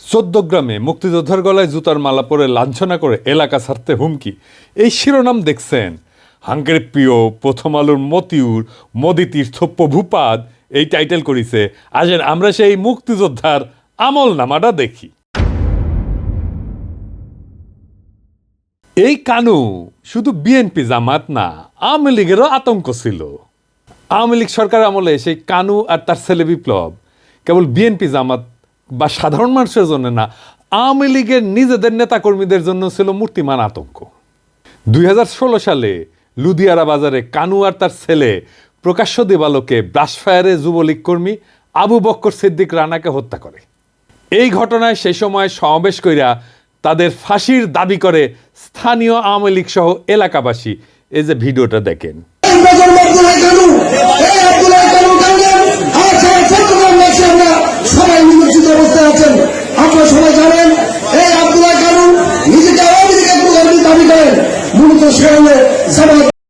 চোদ্দগ্রামে মুক্তিযোদ্ধার গলায় জুতার মালা পরে লাঞ্ছনা করে এলাকা ছাড়তে হুমকি। এই শিরোনাম দেখছেন হাঙ্গের প্রিয় প্রথম আলোর মতিউর, মোদি তীর্থ প্রভুপাদ এই টাইটেল করিছে, আসেন আমরা সেই মুক্তিযোদ্ধার আমল নামাটা দেখি। এই কানু শুধু বিএনপি জামাত না, আওয়ামী লীগেরও আতঙ্ক ছিল। আওয়ামী লীগ সরকার আমলে সেই কানু আর তার ছেলে বিপ্লব কেবল বিএনপি জামাত বা সাধারণ মানুষের জন্য না, আওয়ামী লীগের নিজেদের নেতাকর্মীদের জন্য ছিল মূর্তিমান আতঙ্ক। দুই হাজার ষোলো সালে লুধিয়ারা বাজারে কানু আর তার ছেলে প্রকাশ্য দেবালোকে ব্রাশফায়ারে যুবলীগ কর্মী আবু বক্কর সিদ্দিক রানাকে হত্যা করে। এই ঘটনায় সেই সময় সমাবেশ কইরা তাদের ফাঁসির দাবি করে স্থানীয় আওয়ামী লীগ সহ এলাকাবাসী। এই যে ভিডিওটা দেখেন। এই আব্দুল্লাহ